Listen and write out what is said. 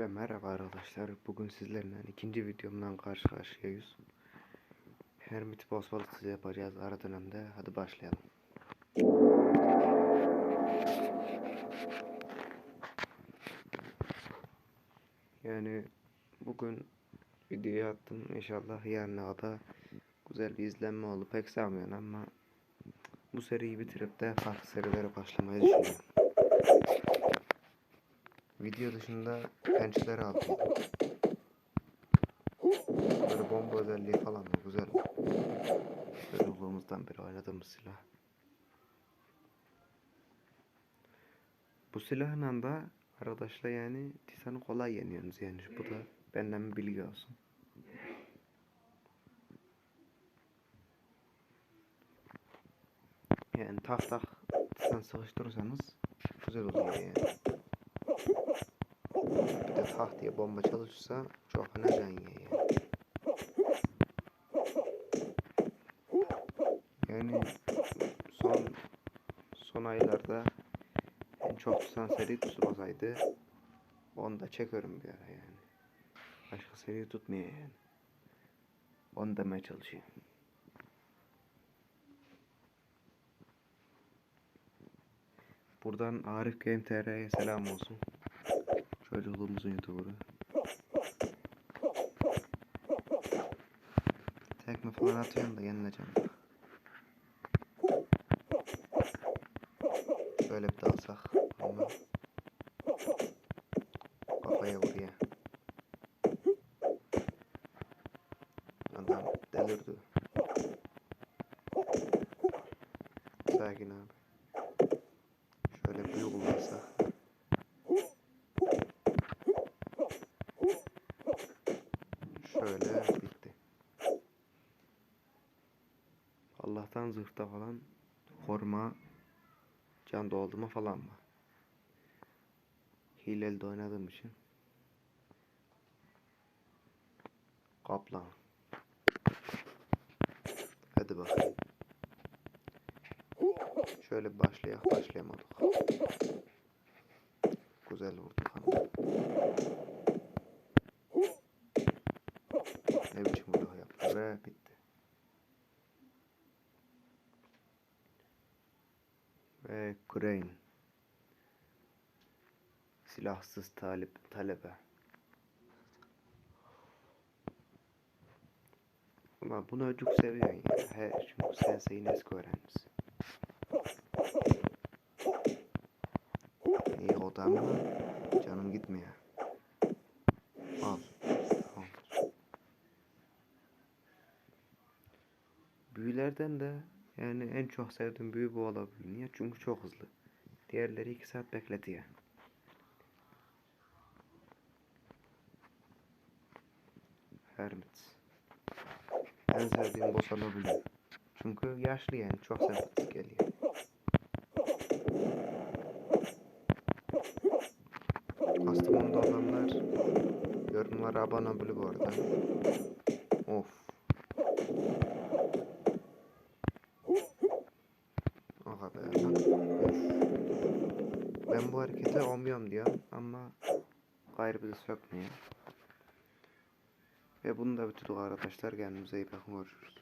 Ve merhaba arkadaşlar. Bugün sizlerle ikinci videomdan karşı karşıyayız. Hermit boss balıkçısı yapacağız ara dönemde. Hadi başlayalım. Yani bugün videoyu attım. İnşallah yarına da güzel bir izlenme oldu. Pek sevmiyorum ama bu seriyi bitirip de farklı serilere başlamayı düşünüyorum. Video dışında pençeler aldım. Böyle bomba özelliği falan da güzel. Çocukluğumuzdan beri oynadığımız silah. Bu silahla da arkadaşlar yani Titan'ı kolay yeniyorsunuz yani. Bu da benden bir bilgi olsun. Yani tak tak Titan sıkıştırırsanız güzel oluyor yani. Tak diye bomba çalışırsa çok yiyor yani. Yani son son aylarda en çok tutan seri Tsubasa'ydı. Onu da çekiyorum bir ara yani. Başka seri tutmuyor yani. Onu demeye çalışıyorum. Buradan Arif Game TR'ye selam olsun. Çocukluğumuzun YouTuber'ı. Tekme falan atıyorum da yenileceğim. Şöyle bir dalsak ama kafaya vuruyor. Adam delirdi. Sakin abi. Şöyle büyü kullansak. Şöyle bitti. Allah'tan zırhta falan koruma can doldurma falan var. Hileli de oynadığım için. Kaplan. Hadi bakalım. Şöyle başlayak başlayamadık. Güzel vurduk ama. Ve bitti. Ve Crane. Silahsız talip talebe. Ama bunu çok seviyorsun ya. He, çünkü Sensei'nin eski öğrencisi. İyi o da ama canım gitmiyor. Büyülerden de yani en çok sevdiğim büyü bu olabilir. Niye? Çünkü çok hızlı. Diğerleri 2 saat bekletiyor. Hermit. En sevdiğim boss olabilir. Çünkü yaşlı yani çok sempatik geliyor. Kastamonu'da olanlar yorumlara abone olabilir bu arada. Of. Ben bu harekete olmuyorum diyorum ama gayrı bizi sökmüyor. Ve bunu da bitirdik arkadaşlar. Kendinize iyi bakın. Görüşürüz.